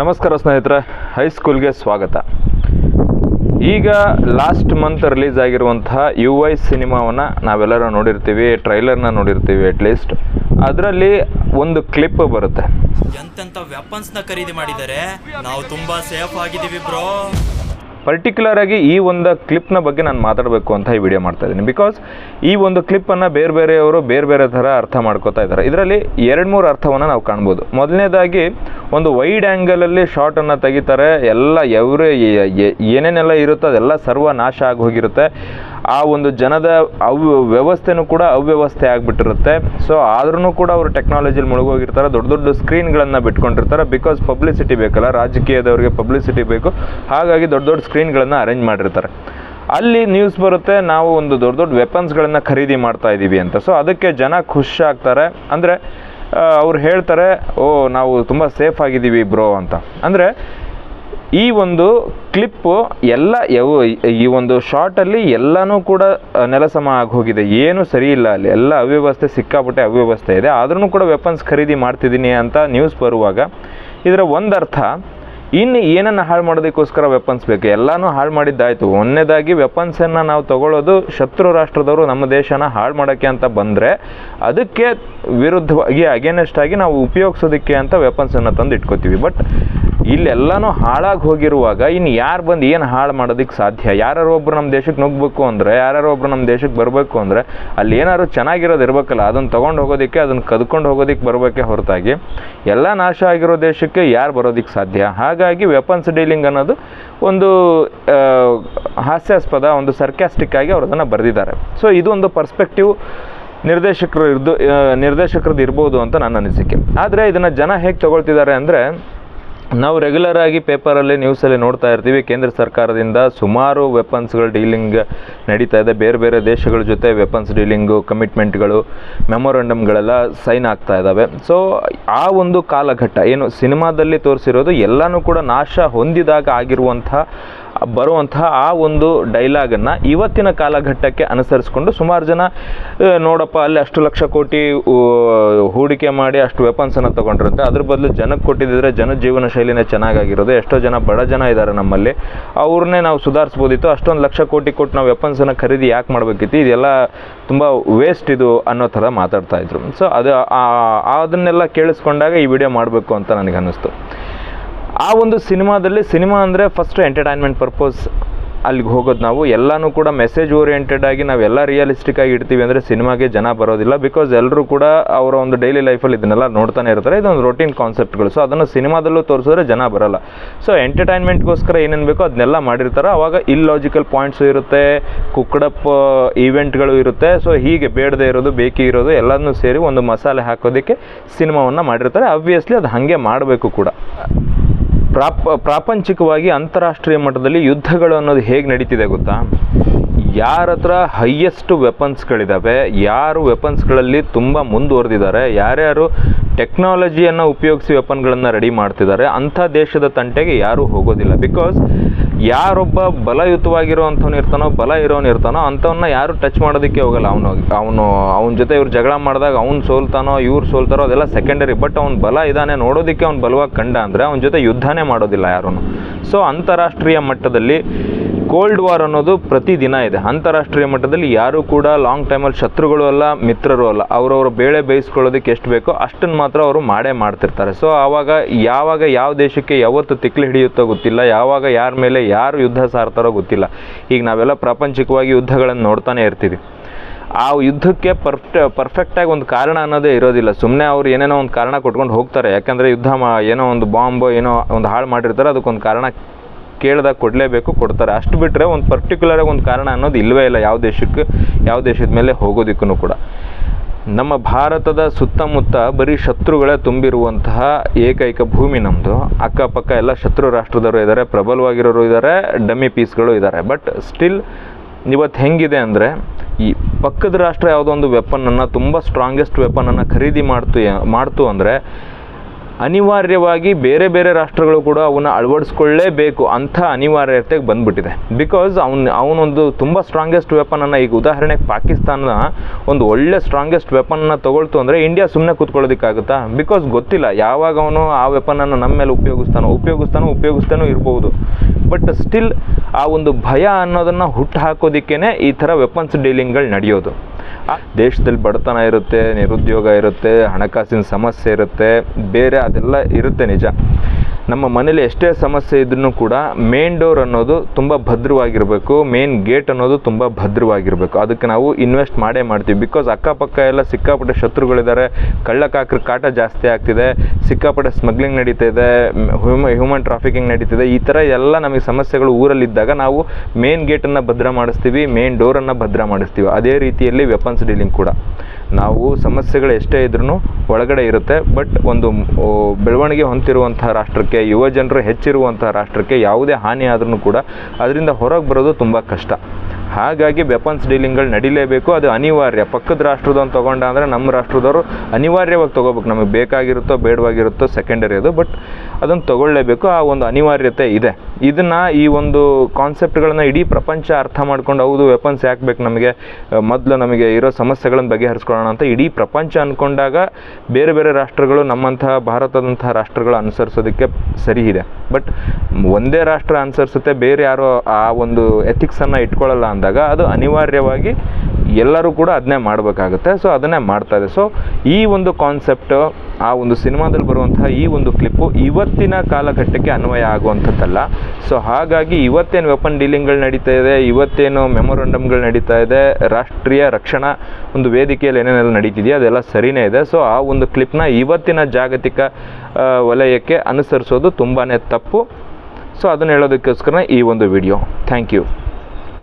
ನಮಸ್ಕಾರ ಸ್ನೇಹಿತರೆ ಹೈಸ್ಕೂಲ್ಗೆ ಸ್ವಾಗತ. ಈಗ ಲಾಸ್ಟ್ ಮಂತ್ ರಿಲೀಸ್ ಆಗಿರುವಂತಹ ಯು ಐ ಸಿನಿಮಾವನ್ನು ನಾವೆಲ್ಲರೂ ನೋಡಿರ್ತೀವಿ ಟ್ರೈಲರ್ನ ನೋಡಿರ್ತೀವಿ ಅಟ್ಲೀಸ್ಟ್ ಅದರಲ್ಲಿ ಒಂದು ಕ್ಲಿಪ್ ಬರುತ್ತೆ. ಎಂತೆಂಥ ವೆಪನ್ಸ್ನ ಖರೀದಿ ಮಾಡಿದ್ದಾರೆ? ನಾವು ತುಂಬಾ ಸೇಫ್ ಆಗಿದ್ದೀವಿ ಬ್ರೋ ಪರ್ಟಿಕ್ಯುಲರ್ ಆಗಿ ಈ ಒಂದು ಕ್ಲಿಪ್ನ ಬಗ್ಗೆ ನಾನು ಮಾತಾಡಬೇಕು ಅಂತ ಈ ವಿಡಿಯೋ ಮಾಡ್ತಾ ಇದ್ದೀನಿ. ಬಿಕಾಸ್ ಈ ಒಂದು ಕ್ಲಿಪ್ಪನ್ನು ಬೇರೆ ಬೇರೆಯವರು ಬೇರೆ ಬೇರೆ ಥರ ಅರ್ಥ ಮಾಡ್ಕೋತಾ ಇದ್ದಾರೆ. ಇದರಲ್ಲಿ ಎರಡು ಮೂರು ಅರ್ಥವನ್ನು ನಾವು ಕಾಣ್ಬೋದು. ಮೊದಲನೇದಾಗಿ ಒಂದು ವೈಡ್ ಆ್ಯಂಗಲಲ್ಲಿ ಶಾರ್ಟನ್ನು ತೆಗಿತಾರೆ. ಎಲ್ಲ ಎವ್ರಿ ಏನೇನೆಲ್ಲ ಇರುತ್ತೋ ಅದೆಲ್ಲ ಸರ್ವನಾಶ ಆಗಿ ಹೋಗಿರುತ್ತೆ. ಆ ಒಂದು ಜನದ ಅವ್ಯ, ವ್ಯವಸ್ಥೆನೂ ಕೂಡ ಅವ್ಯವಸ್ಥೆ ಆಗಿಬಿಟ್ಟಿರುತ್ತೆ. ಸೊ ಆದ್ರೂ ಕೂಡ ಅವರು ಟೆಕ್ನಾಲಜಿಲಿ ಮುಳುಗೋಗಿರ್ತಾರೆ, ದೊಡ್ಡ ದೊಡ್ಡ ಸ್ಕ್ರೀನ್ಗಳನ್ನು ಬಿಟ್ಕೊಂಡಿರ್ತಾರೆ ಬಿಕಾಸ್ ಪಬ್ಲಿಸಿಟಿ ಬೇಕಲ್ಲ, ರಾಜಕೀಯದವರಿಗೆ ಪಬ್ಲಿಸಿಟಿ ಬೇಕು. ಹಾಗಾಗಿ ದೊಡ್ಡ ದೊಡ್ಡ ಸ್ಕ್ರೀನ್ಗಳನ್ನು ಅರೇಂಜ್ ಮಾಡಿರ್ತಾರೆ. ಅಲ್ಲಿ ನ್ಯೂಸ್ ಬರುತ್ತೆ, ನಾವು ಒಂದು ದೊಡ್ಡ ದೊಡ್ಡ ವೆಪನ್ಸ್ಗಳನ್ನು ಖರೀದಿ ಮಾಡ್ತಾ ಇದ್ದೀವಿ ಅಂತ. ಸೊ ಅದಕ್ಕೆ ಜನ ಖುಷಿ ಆಗ್ತಾರೆ. ಅಂದರೆ ಅವ್ರು ಹೇಳ್ತಾರೆ, ಓ, ನಾವು ತುಂಬ ಸೇಫ್ ಆಗಿದ್ದೀವಿ ಬ್ರೋ ಅಂತ. ಅಂದರೆ ಈ ಒಂದು ಕ್ಲಿಪ್ಪು ಎಲ್ಲ ಯಾವ ಈ ಒಂದು ಶಾರ್ಟಲ್ಲಿ ಎಲ್ಲನೂ ಕೂಡ ನೆಲಸಮ ಆಗಿ ಹೋಗಿದೆ. ಏನು ಸರಿ ಇಲ್ಲ ಅಲ್ಲಿ. ಎಲ್ಲ ಅವ್ಯವಸ್ಥೆ ಸಿಕ್ಕಾಪಟ್ಟೆ ಅವ್ಯವಸ್ಥೆ ಇದೆ. ಆದ್ರೂ ಕೂಡ ವೆಪನ್ಸ್ ಖರೀದಿ ಮಾಡ್ತಿದ್ದೀನಿ ಅಂತ ನ್ಯೂಸ್ ಬರುವಾಗ, ಇದರ ಒಂದು ಅರ್ಥ ಇನ್ನು ಏನನ್ನು ಹಾಳು ಮಾಡೋದಕ್ಕೋಸ್ಕರ ವೆಪನ್ಸ್ ಬೇಕು? ಎಲ್ಲನೂ ಹಾಳು ಮಾಡಿದ್ದಾಯಿತು. ಒಂದನೇದಾಗಿ ವೆಪನ್ಸನ್ನು ನಾವು ತಗೊಳ್ಳೋದು ಶತ್ರು ರಾಷ್ಟ್ರದವರು ನಮ್ಮ ದೇಶನ ಹಾಳು ಮಾಡೋಕ್ಕೆ ಅಂತ ಬಂದರೆ ಅದಕ್ಕೆ ವಿರುದ್ಧವಾಗಿ ಅಗೇನೆಸ್ಟ್ ಆಗಿ ನಾವು ಉಪಯೋಗಿಸೋದಕ್ಕೆ ಅಂತ ವೆಪನ್ಸನ್ನು ತಂದು ಇಟ್ಕೋತೀವಿ. ಬಟ್ ಇಲ್ಲೆಲ್ಲನೂ ಹಾಳಾಗಿ ಹೋಗಿರುವಾಗ ಇನ್ನು ಯಾರು ಬಂದು ಏನು ಹಾಳು ಮಾಡೋದಕ್ಕೆ ಸಾಧ್ಯ? ಯಾರು ಒಬ್ರು ನಮ್ಮ ದೇಶಕ್ಕೆ ನುಗ್ಗಬೇಕು ಅಂದರೆ ಯಾರು ಒಬ್ರು ನಮ್ಮ ದೇಶಕ್ಕೆ ಬರಬೇಕು ಅಂದರೆ ಅಲ್ಲಿ ಏನಾದ್ರು ಚೆನ್ನಾಗಿರೋದು ಇರಬೇಕಲ್ಲ ಅದನ್ನು ತೊಗೊಂಡು ಹೋಗೋದಕ್ಕೆ ಅದನ್ನು ಕದ್ಕೊಂಡು ಹೋಗೋದಕ್ಕೆ ಬರಬೇಕೆ ಹೊರತಾಗಿ. ಎಲ್ಲ ನಾಶ ಆಗಿರೋ ದೇಶಕ್ಕೆ ಯಾರು ಬರೋದಕ್ಕೆ ಸಾಧ್ಯ? ಹಾಗಾಗಿ ವೆಪನ್ಸ್ ಡೀಲಿಂಗ್ ಅನ್ನೋದು ಒಂದು ಹಾಸ್ಯಾಸ್ಪದ, ಒಂದು ಸರ್ಕ್ಯಾಸ್ಟಿಕ್ ಆಗಿ ಅವರು ಅದನ್ನು ಬರೆದಿದ್ದಾರೆ. ಸೊ ಇದು ಒಂದು ಪರ್ಸ್ಪೆಕ್ಟಿವ್ ನಿರ್ದೇಶಕರು ಇರ್ದು ನಿರ್ದೇಶಕರದ್ದು ಇರ್ಬೋದು ಅಂತ ನನ್ನ ಅನಿಸಿಕೆ. ಆದರೆ ಇದನ್ನು ಜನ ಹೇಗೆ ತಗೊಳ್ತಿದ್ದಾರೆ ಅಂದರೆ ನಾವು ರೆಗ್ಯುಲರ್ ಆಗಿ ಪೇಪರಲ್ಲಿ ನ್ಯೂಸಲ್ಲಿ ನೋಡ್ತಾ ಇರ್ತೀವಿ. ಕೇಂದ್ರ ಸರ್ಕಾರದಿಂದ ಸುಮಾರು ವೆಪನ್ಸ್ಗಳ ಡೀಲಿಂಗ್ ನಡೀತಾ ಇದೆ. ಬೇರೆ ಬೇರೆ ದೇಶಗಳ ಜೊತೆ ವೆಪನ್ಸ್ ಡೀಲಿಂಗು ಕಮಿಟ್ಮೆಂಟ್ಗಳು ಮೆಮೊರಂಡಮ್ಗಳೆಲ್ಲ ಸೈನ್ ಆಗ್ತಾ ಇದ್ದಾವೆ ಸೊ ಆ ಒಂದು ಕಾಲಘಟ್ಟ, ಏನು ಸಿನಿಮಾದಲ್ಲಿ ತೋರಿಸಿರೋದು ಎಲ್ಲನೂ ಕೂಡ ನಾಶ ಹೊಂದಿದಾಗ ಆಗಿರುವಂಥ ಬರುವಂತಹ ಆ ಒಂದು ಡೈಲಾಗನ್ನು ಇವತ್ತಿನ ಕಾಲಘಟ್ಟಕ್ಕೆ ಅನುಸರಿಸಿಕೊಂಡು ಸುಮಾರು ಜನ ನೋಡಪ್ಪ, ಅಲ್ಲಿ ಅಷ್ಟು ಲಕ್ಷ ಕೋಟಿ ಹೂಡಿಕೆ ಮಾಡಿ ಅಷ್ಟು ವೆಪನ್ಸನ್ನು ತೊಗೊಂಡಿರುತ್ತೆ. ಅದ್ರ ಬದಲು ಜನಕ್ಕೆ ಕೊಟ್ಟಿದ್ದರೆ ಜನ ಜೀವನ ಶೈಲಿನೇ ಚೆನ್ನಾಗಿರೋದು ಎಷ್ಟೋ ಜನ, ಬಡ ಜನ ಇದ್ದಾರೆ ನಮ್ಮಲ್ಲಿ. ಅವ್ರನ್ನೇ ನಾವು ಸುಧಾರಿಸ್ಬೋದಿತ್ತು. ಅಷ್ಟೊಂದು ಲಕ್ಷ ಕೋಟಿ ಕೊಟ್ಟು ನಾವು ವೆಪನ್ಸನ್ನು ಖರೀದಿ ಯಾಕೆ ಮಾಡಬೇಕಿತ್ತು? ಇದೆಲ್ಲ ತುಂಬ ವೇಸ್ಟ್ ಇದು ಅನ್ನೋ ಥರ ಮಾತಾಡ್ತಾ ಇದ್ರು. ಸೊ ಅದು ಅದನ್ನೆಲ್ಲ ಕೇಳಿಸ್ಕೊಂಡಾಗ ಈ ವಿಡಿಯೋ ಮಾಡಬೇಕು ಅಂತ ನನಗೆ ಅನ್ನಿಸ್ತು ಆ ಒಂದು ಸಿನಿಮಾದಲ್ಲಿ ಸಿನಿಮಾ ಅಂದರೆ ಫಸ್ಟ್ ಎಂಟರ್ಟೈನ್ಮೆಂಟ್ ಪರ್ಪಸ್ ಅಲ್ಲಿಗೆ ಹೋಗೋದು ನಾವು. ಎಲ್ಲನೂ ಕೂಡ ಮೆಸೇಜ್ ಓರಿಯೆಂಟೆಡ್ ಆಗಿ ನಾವೆಲ್ಲ ರಿಯಲಿಸ್ಟಿಕ್ ಆಗಿ ಇಡ್ತೀವಿ ಅಂದರೆ ಸಿನಿಮಾಗೆ ಜನ ಬರೋದಿಲ್ಲ ಬಿಕಾಸ್ ಎಲ್ಲರೂ ಕೂಡ ಅವರ ಒಂದು ಡೈಲಿ ಲೈಫಲ್ಲಿ ಇದನ್ನೆಲ್ಲ ನೋಡ್ತಾನೆ ಇರ್ತಾರೆ. ಇದೊಂದು ರೊಟೀನ್ ಕಾನ್ಸೆಪ್ಟ್ಗಳು ಸೊ ಅದನ್ನು ಸಿನಿಮಾದಲ್ಲೂ ತೋರಿಸಿದ್ರೆ ಜನ ಬರಲ್ಲ. ಸೊ ಎಂಟರ್ಟೈನ್ಮೆಂಟ್ಗೋಸ್ಕರ ಏನೇನು ಬೇಕೋ ಅದನ್ನೆಲ್ಲ ಮಾಡಿರ್ತಾರೆ. ಅವಾಗ ಇಲ್ಲಾಜಿಕಲ್ ಪಾಯಿಂಟ್ಸು ಇರುತ್ತೆ ಕುಕ್ಕಡಪ್ ಈವೆಂಟ್ಗಳು ಇರುತ್ತೆ. ಸೊ ಹೀಗೆ ಬೇಡದೇ ಇರೋದು, ಬೇಕಿ ಇರೋದು ಎಲ್ಲದನ್ನೂ ಸೇರಿ ಒಂದು ಮಸಾಲೆ ಹಾಕೋದಕ್ಕೆ ಸಿನಿಮಾವನ್ನು ಮಾಡಿರ್ತಾರೆ. ಅಬ್ವಿಯಸ್ಲಿ ಅದು ಹಾಗೆ ಮಾಡಬೇಕು ಕೂಡ. ಪ್ರಾಪ ಪ್ರಾಪಂಚಿಕವಾಗಿ ಅಂತಾರಾಷ್ಟ್ರೀಯ ಮಟ್ಟದಲ್ಲಿ ಯುದ್ಧಗಳು ಅನ್ನೋದು ಹೇಗೆ ನಡೀತಿದೆ ಗೊತ್ತಾ? ಯಾರ ಹತ್ರ ಹೈಯೆಸ್ಟ್ ವೆಪನ್ಸ್ಗಳಿದ್ದಾವೆ ಯಾರು ವೆಪನ್ಸ್ಗಳಲ್ಲಿ ತುಂಬ ಮುಂದುವರೆದಿದ್ದಾರೆ, ಯಾರ್ಯಾರು ಟೆಕ್ನಾಲಜಿಯನ್ನು ಉಪಯೋಗಿಸಿ ವೆಪನ್ಗಳನ್ನು ರೆಡಿ ಮಾಡ್ತಿದ್ದಾರೆ, ಅಂಥ ದೇಶದ ತಂಟೆಗೆ ಯಾರೂ ಹೋಗೋದಿಲ್ಲ. ಬಿಕಾಸ್ ಯಾರೊಬ್ಬ ಬಲಯುತವಾಗಿರೋ ಅಂಥವ್ನು ಇರ್ತಾನೋ, ಬಲ ಇರೋನು ಇರ್ತಾನೋ ಅಂಥವನ್ನ ಯಾರು ಟಚ್ ಮಾಡೋದಕ್ಕೆ ಹೋಗಲ್ಲ. ಅವನು ಅವನು, ಅವನ ಜೊತೆ ಇವ್ರು ಜಗಳ ಮಾಡಿದಾಗ ಅವ್ನು ಸೋಲ್ತಾನೋ, ಇವ್ರು ಸೋಲ್ತಾರೋ, ಅದೆಲ್ಲ ಸೆಕೆಂಡರಿ ಬಟ್ ಅವ್ನು ಬಲ ಇದ್ದಾನೆ ನೋಡೋದಕ್ಕೆ ಅವ್ನು ಬಲವಾಗಿ ಕಂಡ ಅಂದರೆ ಅವನ ಜೊತೆ ಯುದ್ಧನೇ ಮಾಡೋದಿಲ್ಲ ಯಾರೂ ಸೊ ಅಂತಾರಾಷ್ಟ್ರೀಯ ಮಟ್ಟದಲ್ಲಿ ಕೋಲ್ಡ್ ವಾರ್ ಅನ್ನೋದು ಪ್ರತಿದಿನ ಇದೆ. ಅಂತಾರಾಷ್ಟ್ರೀಯ ಮಟ್ಟದಲ್ಲಿ ಯಾರೂ ಕೂಡ ಲಾಂಗ್ ಟೈಮಲ್ಲಿ ಶತ್ರುಗಳು ಅಲ್ಲ, ಮಿತ್ರರು ಅಲ್ಲ. ಅವರವ್ರ ಬೇಳೆ ಬೇಯಿಸ್ಕೊಳ್ಳೋದಕ್ಕೆ ಎಷ್ಟು ಬೇಕೋ ಅಷ್ಟನ್ನು ಮಾತ್ರ ಅವರು ಮಾಡೇ ಮಾಡ್ತಿರ್ತಾರೆ. ಸೊ ಆವಾಗ ಯಾವಾಗ ಯಾವ ದೇಶಕ್ಕೆ ಯಾವತ್ತು ತಿಕ್ಲು ಹಿಡಿಯುತ್ತೋ ಗೊತ್ತಿಲ್ಲ. ಯಾವಾಗ ಯಾರ ಮೇಲೆ ಯಾರು ಯುದ್ಧ ಸಾರ್ತಾರೋ ಗೊತ್ತಿಲ್ಲ. ಈಗ ನಾವೆಲ್ಲ ಪ್ರಾಪಂಚಿಕವಾಗಿ ಯುದ್ಧಗಳನ್ನು ನೋಡ್ತಾನೆ ಇರ್ತೀವಿ. ಆ ಯುದ್ಧಕ್ಕೆ ಪರ್ಫೆಕ್ಟ್ ಪರ್ಫೆಕ್ಟಾಗಿ ಒಂದು ಕಾರಣ ಅನ್ನೋದೇ ಇರೋದಿಲ್ಲ. ಸುಮ್ಮನೆ ಅವ್ರು ಏನೇನೋ ಒಂದು ಕಾರಣ ಕೊಟ್ಕೊಂಡು ಹೋಗ್ತಾರೆ. ಯಾಕಂದರೆ ಯುದ್ಧ ಮಾ, ಏನೋ ಒಂದು ಬಾಂಬ್ ಏನೋ ಒಂದು ಹಾಳು ಮಾಡಿರ್ತಾರೆ. ಅದಕ್ಕೊಂದು ಕಾರಣ ಕೇಳಿದಾಗ ಕೊಡಲೇಬೇಕು, ಕೊಡ್ತಾರೆ. ಅಷ್ಟು ಬಿಟ್ಟರೆ ಒಂದು ಪರ್ಟಿಕ್ಯುಲರಾಗಿ ಒಂದು ಕಾರಣ ಅನ್ನೋದು ಇಲ್ಲವೇ ಇಲ್ಲ ಯಾವ ದೇಶಕ್ಕೆ, ಯಾವ ದೇಶದ ಮೇಲೆ ಹೋಗೋದಕ್ಕೂ ಕೂಡ. ನಮ್ಮ ಭಾರತದ ಸುತ್ತಮುತ್ತ ಬರೀ ಶತ್ರುಗಳೇ ತುಂಬಿರುವಂತಹ ಏಕೈಕ ಭೂಮಿ ನಮ್ಮದು ಅಕ್ಕಪಕ್ಕ ಎಲ್ಲ ಶತ್ರು ರಾಷ್ಟ್ರದವರು ಇದ್ದಾರೆ ಪ್ರಬಲವಾಗಿರೋರು ಇದ್ದಾರೆ ಡಮ್ಮಿ ಪೀಸ್ಗಳು ಇದ್ದಾರೆ ಬಟ್ ಸ್ಟಿಲ್ ಇವತ್ತು ಹೆಂಗಿದೆ ಅಂದರೆ, ಈ ಪಕ್ಕದ ರಾಷ್ಟ್ರ ಯಾವುದೋ ಒಂದು ವೆಪನನ್ನು ತುಂಬ ಸ್ಟ್ರಾಂಗೆಸ್ಟ್ ವೆಪನನ್ನು ಖರೀದಿ ಮಾಡ್ತು ಮಾಡ್ತು ಅಂದರೆ ಅನಿವಾರ್ಯವಾಗಿ ಬೇರೆ ಬೇರೆ ರಾಷ್ಟ್ರಗಳು ಕೂಡ ಅವನ್ನ ಅಳವಡಿಸ್ಕೊಳ್ಳೇಬೇಕು ಅಂಥ ಅನಿವಾರ್ಯತೆಗೆ ಬಂದ್ಬಿಟ್ಟಿದೆ. ಬಿಕಾಸ್ ಅವನು, ಅವನೊಂದು ತುಂಬ ಸ್ಟ್ರಾಂಗೆಸ್ಟ್ ವೆಪನನ್ನು ಈಗ ಉದಾಹರಣೆಗೆ ಪಾಕಿಸ್ತಾನದ ಒಂದು ಒಳ್ಳೆ ಸ್ಟ್ರಾಂಗೆಸ್ಟ್ ವೆಪನ್ನ ತಗೊಳ್ತು ಅಂದರೆ ಇಂಡಿಯಾ ಸುಮ್ಮನೆ ಕೂತ್ಕೊಳ್ಳೋದಕ್ಕಾಗುತ್ತಾ? ಬಿಕಾಸ್ ಗೊತ್ತಿಲ್ಲ, ಯಾವಾಗ ಅವನು ಆ ವೆಪನನ್ನು ನಮ್ಮ ಮೇಲೆ ಉಪಯೋಗಿಸ್ತಾನೋ ಉಪಯೋಗಿಸ್ತಾನೋ ಉಪಯೋಗಿಸ್ತಾನೋ ಇರ್ಬೋದು. ಬಟ್ ಸ್ಟಿಲ್ ಆ ಒಂದು ಭಯ ಅನ್ನೋದನ್ನು ಹುಟ್ಟು ಹಾಕೋದಕ್ಕೇ ಈ ಥರ ವೆಪನ್ಸ್ ಡೀಲಿಂಗ್ಗಳು ನಡೆಯೋದು. ದೇಶದಲ್ಲಿ ಬಡತನ ಇರುತ್ತೆ ನಿರುದ್ಯೋಗ ಇರುತ್ತೆ ಹಣಕಾಸಿನ ಸಮಸ್ಯೆ ಇರುತ್ತೆ ಬೇರೆ ಅದೆಲ್ಲ ಇರುತ್ತೆ ನಿಜ. ನಮ್ಮ ಮನೇಲಿ ಎಷ್ಟೇ ಸಮಸ್ಯೆ ಇದ್ರೂ ಕೂಡ ಮೇನ್ ಡೋರ್ ಅನ್ನೋದು ತುಂಬ ಭದ್ರವಾಗಿರಬೇಕು ಮೇನ್ ಗೇಟ್ ಅನ್ನೋದು ತುಂಬ ಭದ್ರವಾಗಿರಬೇಕು. ಅದಕ್ಕೆ ನಾವು ಇನ್ವೆಸ್ಟ್ ಮಾಡೇ ಮಾಡ್ತೀವಿ. ಬಿಕಾಸ್ ಅಕ್ಕಪಕ್ಕ ಎಲ್ಲ ಸಿಕ್ಕಾಪಟ್ಟೆ ಶತ್ರುಗಳಿದ್ದಾರೆ, ಕಳ್ಳಕಾಕ್ರ ಕಾಟ ಜಾಸ್ತಿ ಆಗ್ತಿದೆ, ಸಿಕ್ಕಾಪಟ್ಟೆ ಸ್ಮಗ್ಲಿಂಗ್ ನಡೀತಾ ಹ್ಯೂಮನ್ ಟ್ರಾಫಿಕಿಂಗ್ ನಡೀತಿದೆ. ಈ ಥರ ಎಲ್ಲ ನಮಗೆ ಸಮಸ್ಯೆಗಳು ಊರಲ್ಲಿದ್ದಾಗ ನಾವು ಮೇನ್ ಗೇಟನ್ನು ಭದ್ರ ಮಾಡಿಸ್ತೀವಿ ಮೇನ್ ಡೋರನ್ನು ಭದ್ರ ಮಾಡಿಸ್ತೀವಿ. ಅದೇ ರೀತಿಯಲ್ಲಿ ವೆಪನ್ಸ್ ಡೀಲಿಂಗ್ ಕೂಡ. ನಾವು ಸಮಸ್ಯೆಗಳು ಎಷ್ಟೇ ಇದ್ರೂ ಒಳಗಡೆ ಇರುತ್ತೆ ಬಟ್ ಒಂದು ಬೆಳವಣಿಗೆ ಹೊಂದಿರುವಂತಹ ರಾಷ್ಟ್ರಕ್ಕೆ ಯುವ ಜನರು ಹೆಚ್ಚಿರುವಂತಹ ರಾಷ್ಟ್ರಕ್ಕೆ ಯಾವುದೇ ಹಾನಿ ಆದ್ರೂ ಕೂಡ ಅದರಿಂದ ಹೊರಗೆ ಬರೋದು ತುಂಬ ಕಷ್ಟ. ಹಾಗಾಗಿ ವೆಪನ್ಸ್ ಡೀಲಿಂಗ್ಗಳು ನಡೀಲೇಬೇಕು. ಅದು ಅನಿವಾರ್ಯ. ಪಕ್ಕದ ರಾಷ್ಟ್ರದವ್ನು ತೊಗೊಂಡ ಅಂದರೆ ನಮ್ಮ ರಾಷ್ಟ್ರದವರು ಅನಿವಾರ್ಯವಾಗಿ ತೊಗೋಬೇಕು. ನಮಗೆ ಬೇಕಾಗಿರುತ್ತೋ, ಬೇಡವಾಗಿರುತ್ತೋ ಸೆಕೆಂಡರಿ ಅದು. ಬಟ್ ಅದನ್ನು ತಗೊಳ್ಳೇಬೇಕು. ಆ ಒಂದು ಅನಿವಾರ್ಯತೆ ಇದೆ. ಇದನ್ನು ಈ ಒಂದು ಕಾನ್ಸೆಪ್ಟ್ಗಳನ್ನು ಇಡೀ ಪ್ರಪಂಚ ಅರ್ಥ ಮಾಡ್ಕೊಂಡು ಹೌದು ವೆಪನ್ಸ್ ಯಾಕೆ ಬೇಕು ನಮಗೆ ಮೊದಲು ನಮಗೆ ಇರೋ ಸಮಸ್ಯೆಗಳನ್ನು ಬಗೆಹರಿಸ್ಕೊಳ್ಳೋಣ ಅಂತ ಇಡೀ ಪ್ರಪಂಚ ಅಂದ್ಕೊಂಡಾಗ ಬೇರೆ ಬೇರೆ ರಾಷ್ಟ್ರಗಳು ನಮ್ಮಂತಹ ಭಾರತದಂತಹ ರಾಷ್ಟ್ರಗಳು ಅನುಸರಿಸೋದಕ್ಕೆ ಸರಿ ಇದೆ. ಬಟ್ ಒಂದೇ ರಾಷ್ಟ್ರ ಅನುಸರಿಸುತ್ತೆ, ಬೇರೆ ಯಾರೋ ಆ ಒಂದು ಎಥಿಕ್ಸನ್ನು ಇಟ್ಕೊಳ್ಳಲ್ಲ ಅಂದಾಗ ಅದು ಅನಿವಾರ್ಯವಾಗಿ ಎಲ್ಲರೂ ಕೂಡ ಅದನ್ನೇ ಮಾಡಬೇಕಾಗುತ್ತೆ. ಸೊ ಅದನ್ನೇ ಮಾಡ್ತಾ ಇದೆ. ಸೊ ಈ ಒಂದು ಕಾನ್ಸೆಪ್ಟ್ ಆ ಒಂದು ಸಿನಿಮಾದಲ್ಲಿ ಬರುವಂತಹ ಈ ಒಂದು ಕ್ಲಿಪ್ಪು ಇವತ್ತಿನ ಕಾಲಘಟ್ಟಕ್ಕೆ ಅನ್ವಯ ಆಗುವಂಥದ್ದಲ್ಲ. ಸೊ ಹಾಗಾಗಿ ಇವತ್ತೇನು ವೆಪನ್ ಡೀಲಿಂಗ್ಗಳು ನಡೀತಾ ಇದೆ, ಇವತ್ತೇನು ಮೆಮೊರಂಡಮ್ಗಳು ನಡೀತಾ ಇದೆ, ರಾಷ್ಟ್ರೀಯ ರಕ್ಷಣಾ ಒಂದು ವೇದಿಕೆಯಲ್ಲಿ ಏನೇನೆಲ್ಲ ನಡೀತಿದೆಯೋ ಅದೆಲ್ಲ ಸರಿನೇ ಇದೆ. ಸೊ ಆ ಒಂದು ಕ್ಲಿಪ್ನ ಇವತ್ತಿನ ಜಾಗತಿಕ ವಲಯಕ್ಕೆ ಅನುಸರಿಸೋದು ತುಂಬಾ ತಪ್ಪು. ಸೊ ಅದನ್ನು ಹೇಳೋದಕ್ಕೋಸ್ಕರ ಈ ಒಂದು ವಿಡಿಯೋ ಥ್ಯಾಂಕ್ ಯು